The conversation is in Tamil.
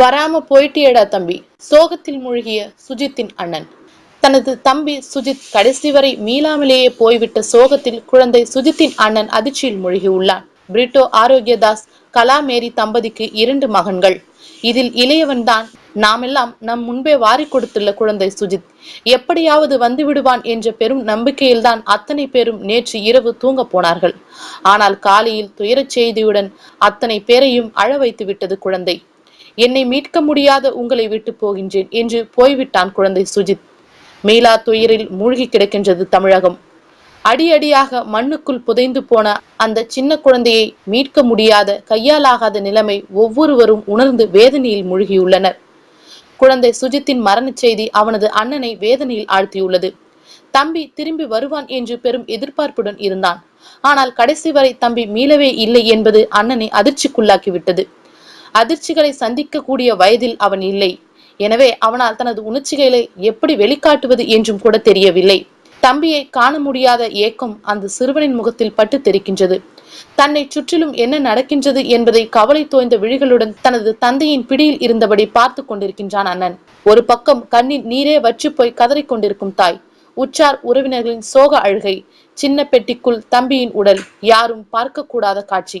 வராம போயிட்டியேடா தம்பி. சோகத்தில் மூழ்கிய சுஜித்தின் அண்ணன். தனது தம்பி சுஜித் கடைசி வரை மீளாமலேயே போய்விட்ட சோகத்தில் குழந்தை சுஜித்தின் அண்ணன் அதிர்ச்சியில் மூழ்கியுள்ளான் பிரிட்டோ ஆரோக்கியதாஸ் கலா மேரி தம்பதிக்கு இரண்டு மகன்கள். இதில் இளையவன் தான் நாமெல்லாம் நம் முன்பே வாரி கொடுத்துள்ள குழந்தை சுஜித். எப்படியாவது வந்து விடுவான் என்ற பெரும் நம்பிக்கையில்தான் அத்தனை பேரும் நேற்று இரவு தூங்க போனார்கள். ஆனால் காலையில் துயரச் செய்தியுடன் அத்தனை பேரையும் அழ வைத்து விட்டது குழந்தை. என்னை மீட்க முடியாத உங்களை விட்டு போகின்றேன் என்று போய்விட்டான் குழந்தை சுஜித். மீளா துயரில் மூழ்கி கிடக்கின்றது தமிழகம். அடி அடியாக மண்ணுக்குள் புதைந்து போன அந்த சின்ன குழந்தையை மீட்க முடியாத கையாலாகாத நிலைமை ஒவ்வொருவரும் உணர்ந்து வேதனையில் மூழ்கியுள்ளனர். குழந்தை சுஜித்தின் மரணச் செய்தி அவனது அண்ணனை வேதனையில் ஆழ்த்தியுள்ளது. தம்பி திரும்பி வருவான் என்று பெரும் எதிர்பார்ப்புடன் இருந்தான். ஆனால் கடைசி வரை தம்பி மீளவே இல்லை என்பது அண்ணனை அதிர்ச்சிக்குள்ளாக்கிவிட்டது. அதிர்ச்சிகளை சந்திக்கக்கூடிய வயதில் அவன் இல்லை. எனவே அவனால் தனது உணர்ச்சிகளை எப்படி வெளிக்காட்டுவது என்றும் கூட தெரியவில்லை. தம்பியை காண முடியாத ஏக்கம் அந்த சிறுவனின் முகத்தில் பட்டு தெரிக்கின்றது தன்னை சுற்றிலும் என்ன நடக்கின்றது என்பதை கவலை தோய்ந்த விழிகளுடன் தனது தந்தையின் பிடியில் இருந்தபடி பார்த்து கொண்டிருக்கின்றான் அண்ணன். ஒரு பக்கம் கண்ணில் நீரே வற்றி போய் கதறிக் கொண்டிருக்கும் தாய். உச்சார் உறவினர்களின் சோக அழுகை சின்ன பெட்டிக்குள் தம்பியின் உடல் யாரும் பார்க்கக்கூடாத காட்சி.